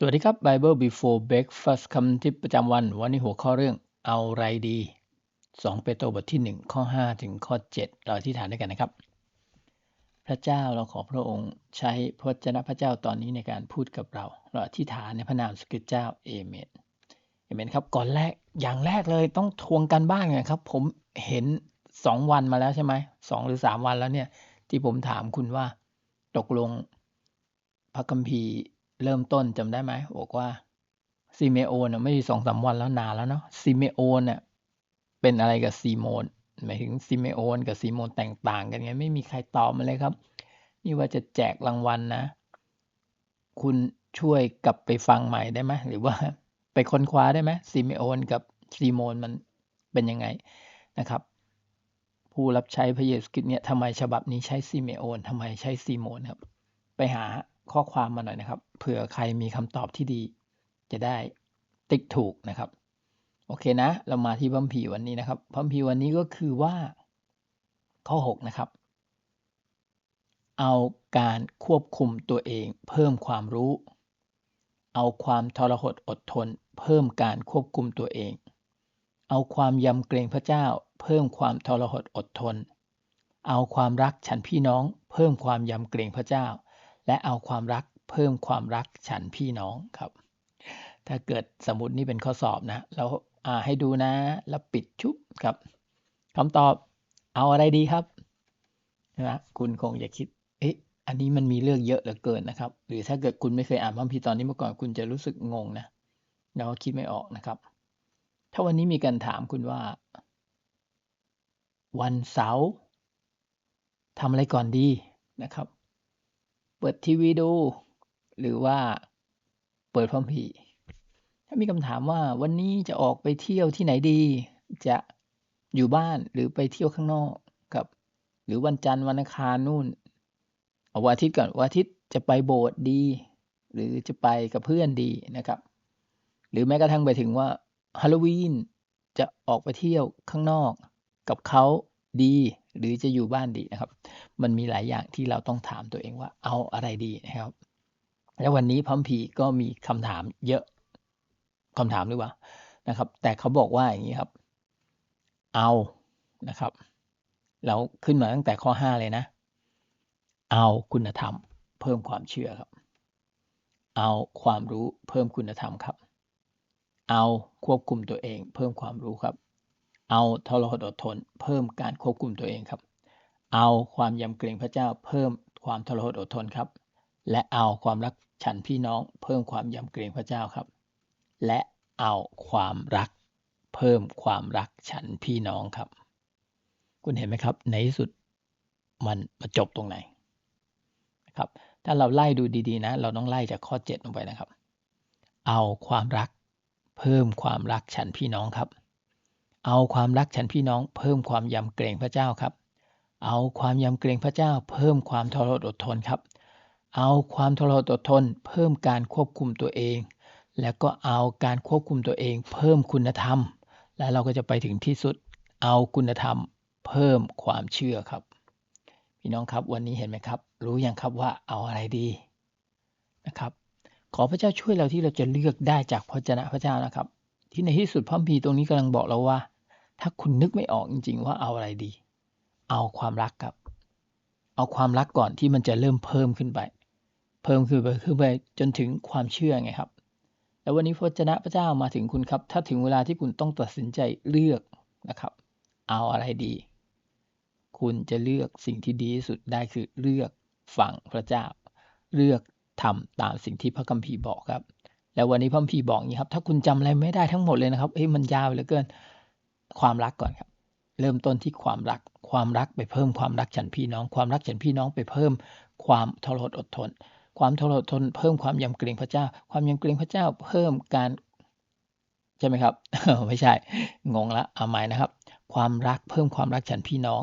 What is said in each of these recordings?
สวัสดีครับ Bible Before Breakfast คำทิปประจำวัน วันนี้หัวข้อเรื่องเอาไรดี 2 เปโตรบทที่ 1 ข้อ 5 ถึงข้อ 7 เราที่ฐานด้วยกันนะครับ พระเจ้าเราขอพระองค์ใช้พระวจนะพระเจ้าตอนนี้ในการพูดกับเรา เราที่ฐานในพระนามสกิดเจ้าเอเมนเอเมนครับ ก่อนแรกอย่างแรกเลยต้องทวงกันบ้านไงครับ ผมเห็น 2 วันมาแล้วใช่ไหมสหรือ 3 วันแล้วเนี่ยที่ผมถามคุณว่าตกลงพระคัมภีร์ เริ่มต้นจำได้ไหมบอกว่าซิเมโอนไม่ใช่สองสาวันแล้วนานแล้วเนาะซิเมโอนเนี่ยเป็นอะไรกับซีโมนหมายถึงซิเมโอนกับซีโมนแตกต่างกันไงไม่มีใครตอบมาเลยครับ นี่ว่าจะแจกรางวัลนนะ คุณช่วยกลับไปฟังใหม่ได้ไหมหรือว่าไปค้นคว้าได้ไหมซิเมโอนกับซีโมนมันเป็นยังไงนะครับ ผู้รับใช้พระเยซูคริสต์เนี่ยทำไมฉบับนี้ใช้ซิเมโอนทำไมใช้ซีโมนครับ ไปหา ข้อความมาหน่อยนะครับ เผื่อใครมีคำตอบที่ดีจะได้ติ๊กถูกนะครับ โอเคนะ เรามาที่พัมพีวันนี้นะครับพัมพีวันนี้ก็คือว่า ข้อ 6 นะครับ เอาการควบคุมตัวเอง เพิ่มความรู้ เอาความทรหดอดทน เพิ่มการควบคุมตัวเอง เอาความยำเกรงพระเจ้า เพิ่มความทรหดอดทน เอาความรักฉันพี่น้อง เพิ่มความยำเกรงพระเจ้า และเอาความรักเพิ่มความรักฉันพี่น้องครับ ถ้าเกิดสมมตินี่เป็นข้อสอบนะเราอ่าให้ดูนะ แล้วปิดชุบครับคำตอบเอาอะไรดีครับนะคุณคงจะคิด เอ๊ะอันนี้มันมีเรื่องเยอะเหลือเกินนะครับ หรือถ้าเกิดคุณไม่เคยอ่านพระคัมภีร์ตอนนี้มาก่อนคุณจะรู้สึกงงนะแล้วคิดไม่ออกนะครับ ถ้าวันนี้มีการถามคุณว่า วันเสาร์ทำอะไรก่อนดีนะครับ เปิดทีวีดู หรือว่าเปิดพร้อมพีถ้ามีคำถามว่าวันนี้จะออกไปเที่ยวที่ไหนดี จะอยู่บ้านหรือไปเที่ยวข้างนอกกับ หรือวันจันทร์วันอังคารนู่นเอาวันอาทิตย์ก่อนวันอาทิตย์จะไปโบสถ์ดี หรือจะไปกับเพื่อนดีนะครับ หรือแม้กระทั่งไปถึงว่าฮาโลวีนจะออกไปเที่ยวข้างนอก กับเขาดี หรือจะอยู่บ้านดีนะครับ มันมีหลายอย่างที่เราต้องถามตัวเองว่าเอาอะไรดีนะครับ แล้ววันนี้พัมพีก็มีคำถามเยอะคำถามหรือว่านะครับ แต่เขาบอกว่าอย่างนี้ครับ เอานะครับ เราขึ้นมาตั้งแต่ข้อห้าเลยนะ เอาคุณธรรม เพิ่มความเชื่อครับ เอาความรู้เพิ่มคุณธรรมครับ เอาควบคุมตัวเอง เพิ่มความรู้ครับ เอาทรหดอดทน เพิ่มการควบคุมตัวเองครับ เอาความยำเกรงพระเจ้าเพิ่มความทรหดอดทนครับ และเอาความรักฉันพี่น้องเพิ่มความยำเกรงพระเจ้าครับ และเอาความรักเพิ่มความรักฉันพี่น้องครับ คุณเห็นไหมครับ ในที่สุดมันมาจบตรงไหนนะครับ ถ้าเราไล่ดูดีๆนะ เราต้องไล่จากข้อ 7 ลงไปนะครับ เอาความรักเพิ่มความรักฉันพี่น้องครับ เอาความรักฉันพี่น้อง เพิ่มความยำเกรงพระเจ้าครับ เอาความยำเกรงพระเจ้าเพิ่มความทรหดอดทนครับ เอาความทรหดอดทน เพิ่มการควบคุมตัวเอง แล้วก็เอาการควบคุมตัวเอง เพิ่มคุณธรรม และเราก็จะไปถึงที่สุด เอาคุณธรรม เพิ่มความเชื่อครับ พี่น้องครับวันนี้เห็นไหมครับ รู้ยังครับว่าเอาอะไรดีนะครับ ขอพระเจ้าช่วยเราที่เราจะเลือกได้จากพระเจ้าพระเจ้านะครับ ที่ในที่สุดพระพีตรงนี้กำลังบอกเราว่า ถ้าคุณนึกไม่ออกจริง ๆ ว่าเอาอะไรดี เอาความรักครับ เอาความรักก่อนที่มันจะเริ่มเพิ่มขึ้นไป เพิ่มขึ้นไปขึ้นไปจนถึงความเชื่อไงครับ แล้ววันนี้พระเจ้าพระเจ้ามาถึงคุณครับ ถ้าถึงเวลาที่คุณต้องตัดสินใจเลือกนะครับ เอาอะไรดี คุณจะเลือกสิ่งที่ดีที่สุดได้คือเลือกฝั่งพระเจ้า เลือกทำตามสิ่งที่พระคัมภีร์บอกครับ แล้ววันนี้พระคัมภีร์บอกอย่างนี้ครับ ถ้าคุณจำอะไรไม่ได้ทั้งหมดเลยนะครับเฮ้ยมันยาวเหลือเกิน ความรักก่อนครับ เริ่มต้นที่ความรัก ความรักไปเพิ่มความรักฉันพี่น้อง ความรักฉันพี่น้องไปเพิ่มความทรหดอดทน ความทรหดอดทน เพิ่มความยำเกรงพระเจ้า ความยำเกรงพระเจ้าเพิ่มการใช่ไหมครับ ไม่ใช่ งงละเอาใหม่นะครับ ความรักเพิ่มความรักฉันพี่น้อง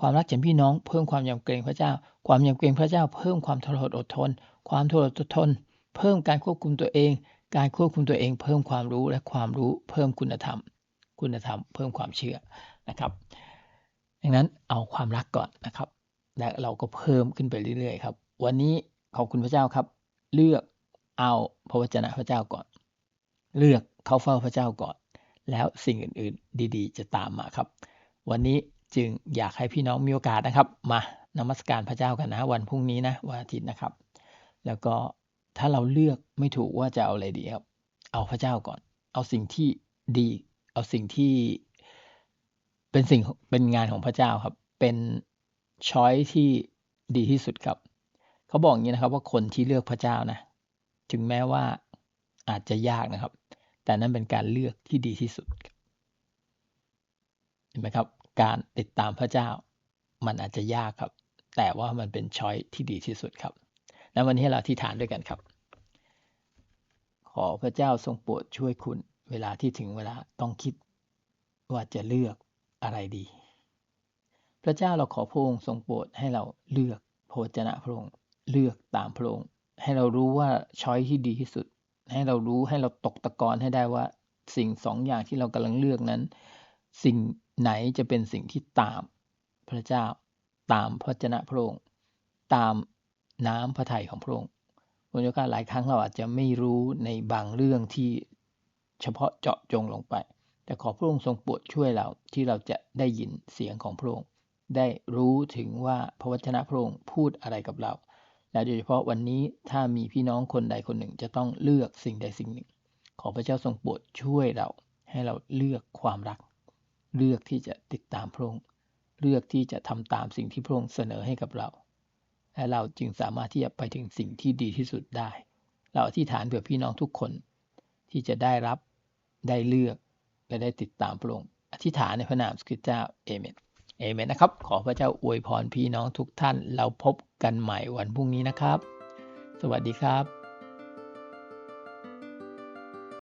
ความรักฉันพี่น้อง เพิ่มความยำเกรงพระเจ้า ความยำเกรงพระเจ้า เพิ่มความทรหดอดทน ความทรหดอดทน เพิ่มการควบคุมตัวเอง การควบคุมตัวเอง เพิ่มความรู้และความรู้ เพิ่มคุณธรรม คุณธรรม เพิ่มความเชื่อนะครับ ดังนั้นเอาความรักก่อนนะครับ และเราก็เพิ่มขึ้นไปเรื่อยๆครับ วันนี้ขอบคุณพระเจ้าครับ เลือกเอาพระวจนะพระเจ้าก่อน เลือกเข้าเฝ้าพระเจ้าก่อน แล้วสิ่งอื่นๆ ดีๆ จะตามมาครับ วันนี้จึงอยากให้พี่น้องมีโอกาสนะครับ มานมัสการพระเจ้ากันนะวันพรุ่งนี้นะวันอาทิตย์นะครับ แล้วก็ถ้าเราเลือกไม่ถูกว่าจะเอาอะไรดีครับ เอาพระเจ้าก่อน เอาสิ่งที่ดี เอาสิ่งที่เป็นสิ่งเป็นงานของพระเจ้าครับ เป็นช้อยที่ดีที่สุดครับ เขาบอกอย่างนี้นะครับว่าคนที่เลือกพระเจ้านะ ถึงแม้ว่าอาจจะยากนะครับ แต่นั่นเป็นการเลือกที่ดีที่สุดเห็นไหมครับ การติดตามพระเจ้า มันอาจจะยากครับ แต่ว่ามันเป็นช้อยที่ดีที่สุดครับและวันนี้เราที่ฐานด้วยกันครับ ขอพระเจ้าทรงโปรดช่วยคุณ เวลาที่ถึงเวลาต้องคิดว่าจะเลือกอะไรดี พระเจ้าเราขอพระองค์ทรงโปรดให้เราเลือกพระวจนะพระองค์เลือกตามพระองค์ให้เรารู้ว่าช้อยที่ดีที่สุด ให้เรารู้ให้เราตกตะกอนให้ได้ว่าสิ่งสองอย่างที่เรากำลังเลือกนั้น สิ่งไหนจะเป็นสิ่งที่ตามพระเจ้าตามพระวจนะพระองค์ตามน้ำพระทัยของพระองค์บางโอกาหลายครั้งเราอาจจะไม่รู้ในบางเรื่องที่ เฉพาะเจาะจงลงไป แต่ขอพระองค์ทรงโปรดช่วยเราที่เราจะได้ยินเสียงของพระองค์ ได้รู้ถึงว่าพระวจนะพระองค์พูดอะไรกับเรา และโดยเฉพาะวันนี้ถ้ามีพี่น้องคนใดคนหนึ่งจะต้องเลือกสิ่งใดสิ่งหนึ่ง ขอพระเจ้าทรงโปรดช่วยเรา ให้เราเลือกความรัก เลือกที่จะติดตามพระองค์เลือกที่จะทำตามสิ่งที่พระองค์เสนอให้กับเรา และเราจึงสามารถที่จะไปถึงสิ่งที่ดีที่สุดได้ เราอธิษฐานเผื่อพี่น้องทุกคน ที่จะได้รับ ได้เลือกและได้ติดตามพระองค์อธิษฐานในพระนามสกิเจ้าเอเมนเอเมนนะครับ ขอพระเจ้าอวยพรพี่น้องทุกท่านเราพบกันใหม่วันพรุ่งนี้นะครับ สวัสดีครับ